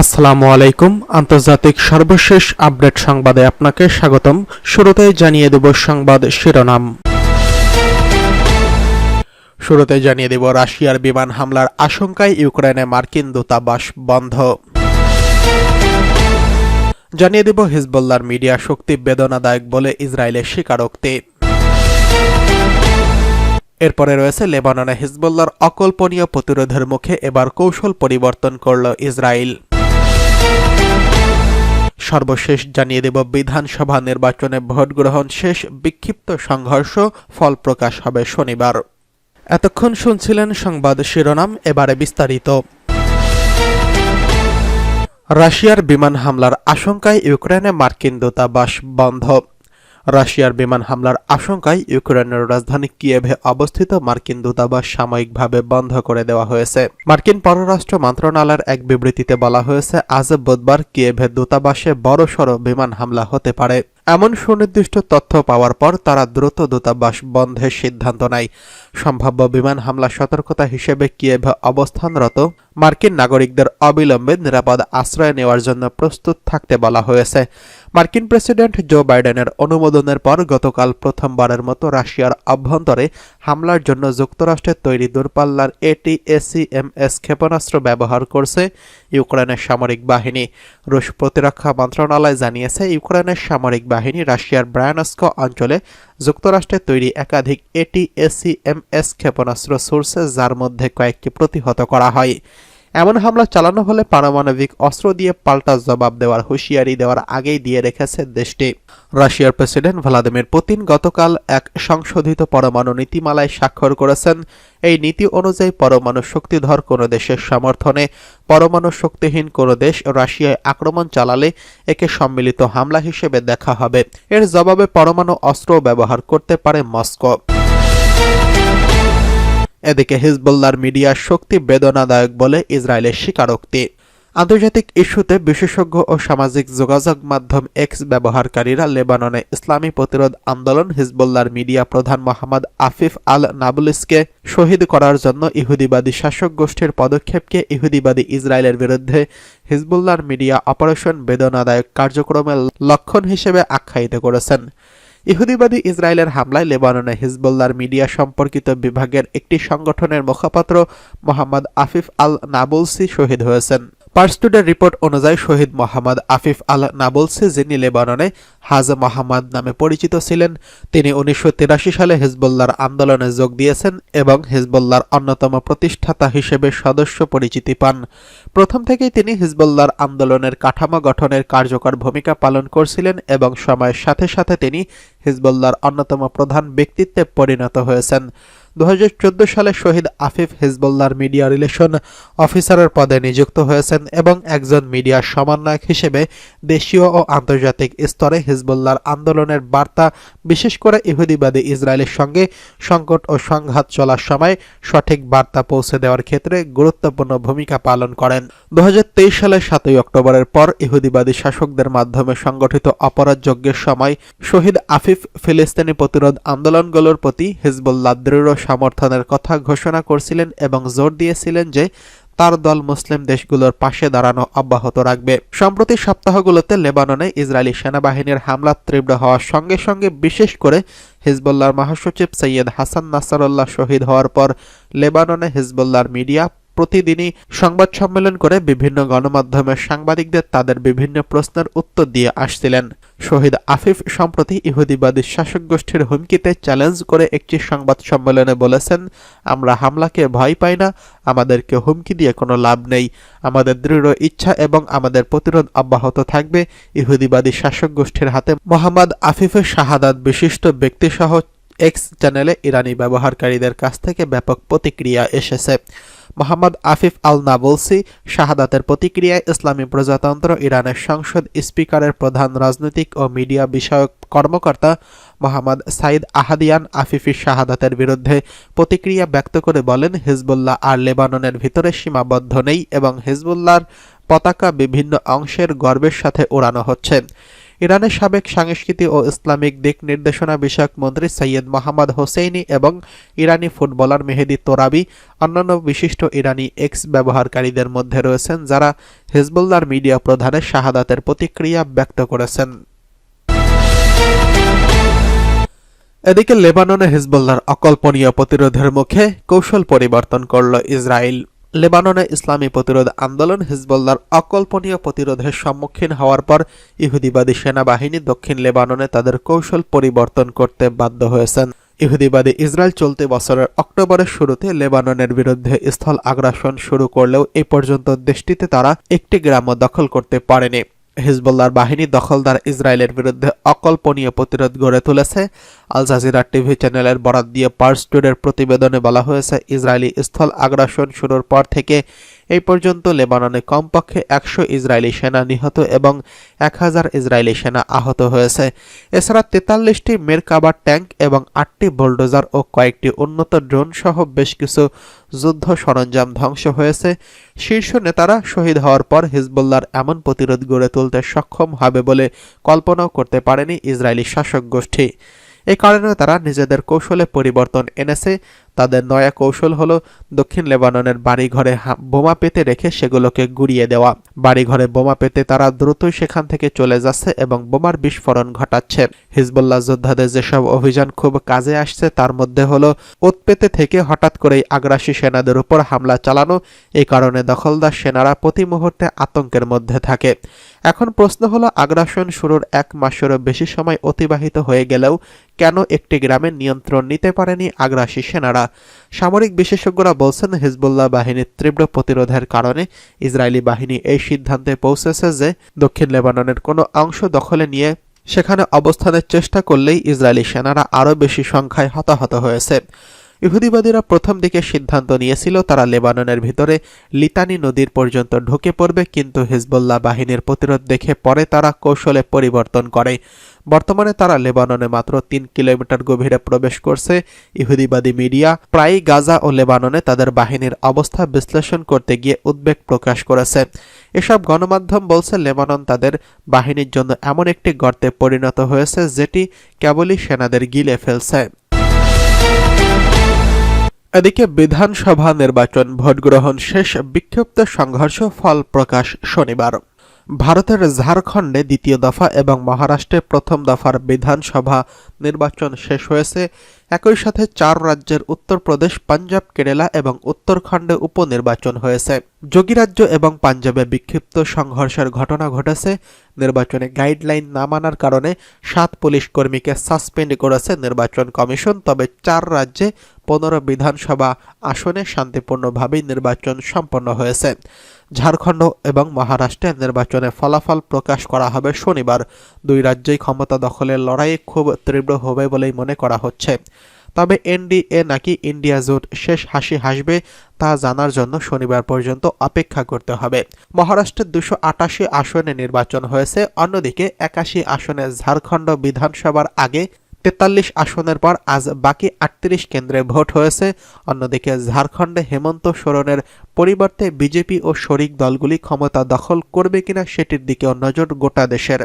আসসালামু আলাইকুম। আন্তর্জাতিক সর্বশেষ আপডেট সংবাদে আপনাকে স্বাগতম। শুরুতেই জানিয়ে দেব সংবাদ শিরোনাম। শুরুতে জানিয়ে দেব রাশিয়ার বিমান হামলার আশঙ্কায় ইউক্রেনে মার্কিন দূতাবাস বন্ধ। জানিয়ে দেব হিজবুল্লার মিডিয়া শক্তি বেদনাদায়ক বলে ইসরায়েলের স্বীকারোক্তি। এরপরে রয়েছে লেবাননে হিজবুল্লার অকল্পনীয় প্রতিরোধের মুখে এবার কৌশল পরিবর্তন করল ইসরায়েল। সর্বশেষ জানিয়ে দেব, বিধানসভা নির্বাচনে ভোট গ্রহণ শেষ, বিক্ষিপ্ত সংঘর্ষ, ফল প্রকাশ হবে শনিবার। এতক্ষণ শুনছিলেন সংবাদ শিরোনাম, এবারে বিস্তারিত। রাশিয়ার বিমান হামলার আশঙ্কায় ইউক্রেনে মার্কিন দূতাবাস বন্ধ। রাশিয়ার বিমান হামলার আশঙ্কায় ইউক্রেনের রাজধানী কিয়েভে অবস্থিত মার্কিন দূতাবাস সাময়িকভাবে বন্ধ করে দেওয়া হয়েছে। মার্কিন পররাষ্ট্র মন্ত্রণালয়ের এক বিবৃতিতে বলা হয়েছে, আজ বুধবার কিয়েভে দূতাবাসে বড়সড় বিমান হামলা হতে পারে। এমন সুনির্দিষ্ট তথ্য পাওয়ার পর তারা দ্রুত দূতাবাস বন্ধের সিদ্ধান্ত নেয়। সম্ভাব্য বিমান হামলা সতর্কতা হিসেবে কিয়েভে অবস্থানরত মার্কিন নাগরিকদের অবিলম্বে নিরাপদ আশ্রয় নেওয়ার জন্য প্রস্তুত থাকতে বলা হয়েছে। মার্কিন প্রেসিডেন্ট জো বাইডেনের অনুমোদনের পর গতকাল প্রথমবারের মতো রাশিয়ার অভ্যন্তরে হামলার জন্য যুক্তরাষ্ট্রের তৈরি দূরপাল্লার এটিএসিএমএস ক্ষেপণাস্ত্র ব্যবহার করছে ইউক্রেনের সামরিক বাহিনী। রুশ প্রতিরক্ষা মন্ত্রণালয় জানিয়েছে, ইউক্রেনের সামরিক বাহিনী রাশিয়ার ব্রায়ানস্ক অঞ্চলে যুক্তরাষ্ট্রের তৈরি একাধিক এটিএসিএমএস ক্ষেপণাস্ত্র সোর্সে, যার মধ্যে কয়েকটি প্রতিহত করা হয়। এমন হামলা চালানো হলে পারমাণবিক অস্ত্র দিয়ে পাল্টা জবাব দেওয়ার হুঁশিয়ারি দেওয়ার আগেই দিয়ে রেখেছে দেশটি। রাশিয়ার প্রেসিডেন্ট ভ্লাদিমির পুতিন গতকাল এক সংশোধিত পরমাণু নীতিমালায় স্বাক্ষর করেছেন। এই নীতি অনুযায়ী পরমাণু শক্তিধর কোনো দেশের সমর্থনে, পরমাণু শক্তিহীন কোনো দেশ রাশিয়ায় আক্রমণ চালালে একে সম্মিলিত হামলা হিসেবে দেখা হবে। এর জবাবে পরমাণু অস্ত্র ব্যবহার করতে পারে মস্কো। এদিকে হিজবুল্লার মিডিয়ার শক্তি বেদনাদায়ক বলে ইসরায়েলের স্বীকারোক্তি। আন্তর্জাতিক ইস্যুতে বিশেষজ্ঞ ও সামাজিক যোগাযোগ মাধ্যম এক্স ব্যবহারকারীরা লেবাননে ইসলামী প্রতিরোধ আন্দোলন হিজবুল্লার মিডিয়া প্রধান মোহাম্মদ আফিফ আল নাবুলিসকে শহীদ করার জন্য ইহুদিবাদী শাসক গোষ্ঠীর পদক্ষেপকে ইহুদিবাদী ইসরায়েলের বিরুদ্ধে হিজবুল্লার মিডিয়া অপারেশন বেদনাদায়ক কার্যক্রমের লক্ষণ হিসেবে আখ্যায়িত করেছেন। ইহুদিবাদী ইসরায়েলের হামলায় লেবাননে হিজবুল্লার মিডিয়া সম্পর্কিত বিভাগের একটি সংগঠনের মুখপাত্র মোহাম্মদ আফিফ আল নাবুলসি শহীদ হয়েছেন। পার্সটুডের রিপোর্ট অনুযায়ী শহীদ মোহাম্মদ আফিফ আল নাবুলসি, যিনি লেবাননে হাজ মোহাম্মদ নামে পরিচিত ছিলেন, তিনি উনিশশো তিরাশি সালে হিজবুল্লার আন্দোলনে যোগ দিয়েছেন এবং হিজবুল্লার অন্যতম প্রতিষ্ঠাতা হিসেবে সদস্য পরিচিতি পান। প্রথম থেকেই তিনি হিজবুল্লার আন্দোলনের কাঠামো গঠনের কার্যকর ভূমিকা পালন করছিলেন এবং সময়ের সাথে সাথে তিনি হিজবুল্লার অন্যতম প্রধান ব্যক্তিত্বে পরিণত হয়েছেন। দু হাজার চোদ্দ সালে শহীদ আফিফ হিজবুল্লার মিডিয়া রিলেশন অফিসারের পদে নিযুক্ত হয়েছেন এবং একজন মিডিয়া সমন্বয়ক হিসেবে দেশীয় ও আন্তর্জাতিক স্তরে হিজবুল্লার আন্দোলনের বার্তা, বিশেষ করে ইহুদিবাদী ইসরায়েলের সঙ্গে সংকট ও সংঘাত চলার সময় সঠিক বার্তা পৌঁছে দেওয়ার ক্ষেত্রে গুরুত্বপূর্ণ ভূমিকা পালন করেন। দু সালের সাতই অক্টোবরের পর ইহুদিবাদী শাসকদের মাধ্যমে সংগঠিত অপরাধযজ্ঞের সময় শহীদ আফিফ ফিলিস্তিনি প্রতিরোধ আন্দোলনগুলোর প্রতি হিজবুল্লাহ দৃঢ় সমর্থনের কথা ঘোষণা করছিলেন এবং জোর দিয়েছিলেন যে তার দল মুসলিম দেশগুলোর পাশে দাঁড়ানো অব্যাহত রাখবে। সম্প্রতি সপ্তাহগুলোতে লেবাননে ইসরায়েলি সেনাবাহিনীর হামলা তীব্র হওয়ার সঙ্গে সঙ্গে বিশেষ করে হিজবুল্লাহর মহাসচিব সৈয়দ হাসান নাসারুল্লাহ শহীদ হওয়ার পর লেবাননে হিজবুল্লাহর মিডিয়া প্রতিদিনই সংবাদ সম্মেলন করে বিভিন্ন গণমাধ্যমের সাংবাদিকদের তাদের বিভিন্ন প্রশ্নের উত্তর দিয়ে আসছিলেন। শহীদ আফিফ সম্প্রতি ইহুদিবাদী শাসক গোষ্ঠীর হুমকিতে চ্যালেঞ্জ করে একটি সংবাদ সম্মেলনে বলেছেন, আমরা হামলাকে ভয় পাই না, আমাদেরকে হুমকি দিয়ে কোনো লাভ নেই। আমাদের দৃঢ় ইচ্ছা এবং আমাদের প্রতিরোধ অব্যাহত থাকবে। ইহুদিবাদী শাসক গোষ্ঠীর হাতে মোহাম্মদ আফিফের শাহাদাত বিশিষ্ট ব্যক্তিসহ এক্স চ্যানেলে ইরানি ব্যবহারকারীদের কাছ থেকে ব্যাপক প্রতিক্রিয়া এসেছে। মোহাম্মদ আফিফ আল নাবলসি শাহাদাতের প্রতিক্রিয়ায় ইসলামী প্রজাতন্ত্র ইরানের সংসদ স্পিকারের প্রধান রাজনৈতিক ও মিডিয়া বিষয়ক কর্মকর্তা মোহাম্মদ সাইদ আহাদিয়ান আফিফির শাহাদাতের বিরুদ্ধে প্রতিক্রিয়া ব্যক্ত করে বলেন, হিজবুল্লাহ আর লেবাননের ভিতরে সীমাবদ্ধ নেই এবং হিজবুল্লাহর পতাকা বিভিন্ন অংশের গর্বের সাথে ওড়ানো হচ্ছে। ইরানের সাবেক সাংস্কৃতিক ও ইসলামিক দিক নির্দেশনা বিষয়ক মন্ত্রী সৈয়দ মোহাম্মদ হোসেইনি এবং ইরানি ফুটবলার মেহেদি তোরাবি, অন্যান্য বিশিষ্ট ইরানি এক্স ব্যবহারকারীদের মধ্যে রয়েছেন যারা হিজবুল্লাহর মিডিয়া প্রধানের শাহাদাতের প্রতিক্রিয়া ব্যক্ত করেছেন। এদিকে লেবাননে হিজবুল্লাহর অকল্পনীয় প্রতিরোধের মুখে কৌশল পরিবর্তন করল ইসরায়েল লেবাননে ইসলামী প্রতিরোধ আন্দোলন হিজবুল্লার অকল্পনীয় প্রতিরোধের সম্মুখীন হওয়ার পর ইহুদিবাদী সেনাবাহিনী দক্ষিণ লেবাননে তাদের কৌশল পরিবর্তন করতে বাধ্য হয়েছেন। ইহুদিবাদী ইসরায়েল চলতি বছরের অক্টোবরের শুরুতে লেবাননের বিরুদ্ধে স্থল আগ্রাসন শুরু করলেও এ পর্যন্ত দেশটিতে তারা একটি গ্রামও দখল করতে পারেনি। হিজবুল্লাহর বাহিনী দখলদার ইসরায়েলের বিরুদ্ধে অকল্পনীয় প্রতিরোধ গড়ে তুলেছে। আল জাজিরা টিভি চ্যানেলের বরাত দিয়ে পার্স টুডের প্রতিবেদনে বলা হয়েছে, ইসরায়েলি স্থল আগ্রাসন শুরুর পর থেকে এই পর্যন্ত লেবাননে কমপক্ষে একশো ইসরায়েলি সেনা নিহত এবং এক হাজার ইসরায়েলি সেনা আহত হয়েছে। এছাড়া তেতাল্লিশটি মেরকাবার ট্যাঙ্ক এবং আটটি বোল্ডোজার ও কয়েকটি উন্নত ড্রোন সহ বেশ কিছু যুদ্ধ সরঞ্জাম ধ্বংস হয়েছে। শীর্ষ নেতারা শহীদ হওয়ার পর হিজবুল্লাহর এমন প্রতিরোধ গড়ে তুলতে সক্ষম হবে বলে কল্পনাও করতে পারেনি ইসরায়েলি শাসক গোষ্ঠী। এই কারণে তারা নিজেদের কৌশলে পরিবর্তন এনেছে। তাদের নয়া কৌশল হলো দক্ষিণ লেবাননের বাড়িঘরে বোমা পেতে রেখে সেগুলোকে গুড়িয়ে দেওয়া। বাড়িঘরে বোমা পেতে তারা দ্রুতই সেখান থেকে চলে যাচ্ছে এবং বোমার বিস্ফোরণ ঘটাচ্ছে। হিজবুল্লাহ যোদ্ধাদের যেসব অভিযান খুব কাজে আসছে, তার মধ্যে হলো উৎপেতে থেকে হঠাৎ করেই আগ্রাসী সেনাদের উপর হামলা চালানো। এই কারণে দখলদার সেনারা প্রতি মুহূর্তে আতঙ্কের মধ্যে থাকে। এখন প্রশ্ন হলো, আগ্রাসন শুরুর এক মাসেরও বেশি সময় অতিবাহিত হয়ে গেলেও কেন একটি গ্রামের নিয়ন্ত্রণ নিতে পারেনি আগ্রাসী সেনারা? সামরিক বিশেষজ্ঞরা বলছেন, হিজবুল্লাহ বাহিনীর তীব্র প্রতিরোধের কারণে ইসরায়েলি বাহিনী এই সিদ্ধান্তে পৌঁছেছে যে দক্ষিণ লেবাননের কোনো অংশ দখলে নিয়ে সেখানে অবস্থানের চেষ্টা করলেই ইসরায়েলি সেনারা আরও বেশি সংখ্যায় হতাহত হয়েছে। ইহুদিবাদীরা প্রথম দিকে সিদ্ধান্ত নিয়েছিল তারা লেবাননের ভিতরে লিতানি নদীর পর্যন্ত ঢুকে পড়বে, কিন্তু হিজবুল্লাহ বাহিনীর প্রতিরোধ দেখে পরে তারা কৌশলে পরিবর্তন করে। বর্তমানে তারা লেবাননে মাত্র তিন কিলোমিটার গভীরে প্রবেশ করছে। ইহুদিবাদী মিডিয়া প্রায়ই গাজা ও লেবাননে তাদের বাহিনীর অবস্থা বিশ্লেষণ করতে গিয়ে উদ্বেগ প্রকাশ করেছে। এসব গণমাধ্যম বলছে লেবানন তাদের বাহিনীর জন্য এমন একটি গর্তে পরিণত হয়েছে যেটি কেবলই সেনাদের গিলে ফেলছে। এদিকে বিধানসভা নির্বাচন ভোট গ্রহণ শেষ বিক্ষিপ্ত সংঘর্ষ ফল প্রকাশ শনিবার। ভারতের ঝাড়খণ্ডে দ্বিতীয় দফা এবং মহারাষ্ট্রে প্রথম দফার বিধানসভা নির্বাচন শেষ হয়েছে। একই সাথে চার রাজ্যের উত্তরপ্রদেশ পাঞ্জাব, কেরালা এবং উত্তরাখণ্ডে উপনির্বাচন হয়েছে। যোগীরাজ্য এবং পাঞ্জাবে বিক্ষিপ্ত সংঘর্ষের ঘটনা ঘটেছে। নির্বাচনে গাইডলাইন না মানার কারণে সাত পুলিশ কর্মীকে সাসপেন্ড করেছে নির্বাচন কমিশন। তবে চার রাজ্যে পনেরো বিধানসভা আসনে শান্তিপূর্ণভাবেই নির্বাচন সম্পন্ন হয়েছে। ঝাড়খণ্ড এবং মহারাষ্ট্রে নির্বাচনে ফলাফল প্রকাশ করা হবে শনিবার। দুই রাজ্যেই ক্ষমতা দখলের লড়াই খুব তীব্র হবে বলেই মনে করা হচ্ছে। তবে এনডিএ নাকি ইন্ডিয়া জোট শেষ হাসি হাসবে তা জানার জন্য শনিবার পর্যন্ত অপেক্ষা করতে হবে। মহারাষ্ট্রের দুশো আটাশি আসনে নির্বাচন হয়েছে, অন্যদিকে একাশি আসনে ঝাড়খণ্ড বিধানসভার আগে তেতাল্লিশ আসনের পর আজ বাকি আটত্রিশ কেন্দ্রে ভোট হয়েছে। অন্যদিকে ঝাড়খণ্ডে হেমন্ত সোরেনের পরিবর্তে বিজেপি ও শরিক দলগুলি ক্ষমতা দখল করবে কিনা সেটির দিকেও নজর গোটা দেশের।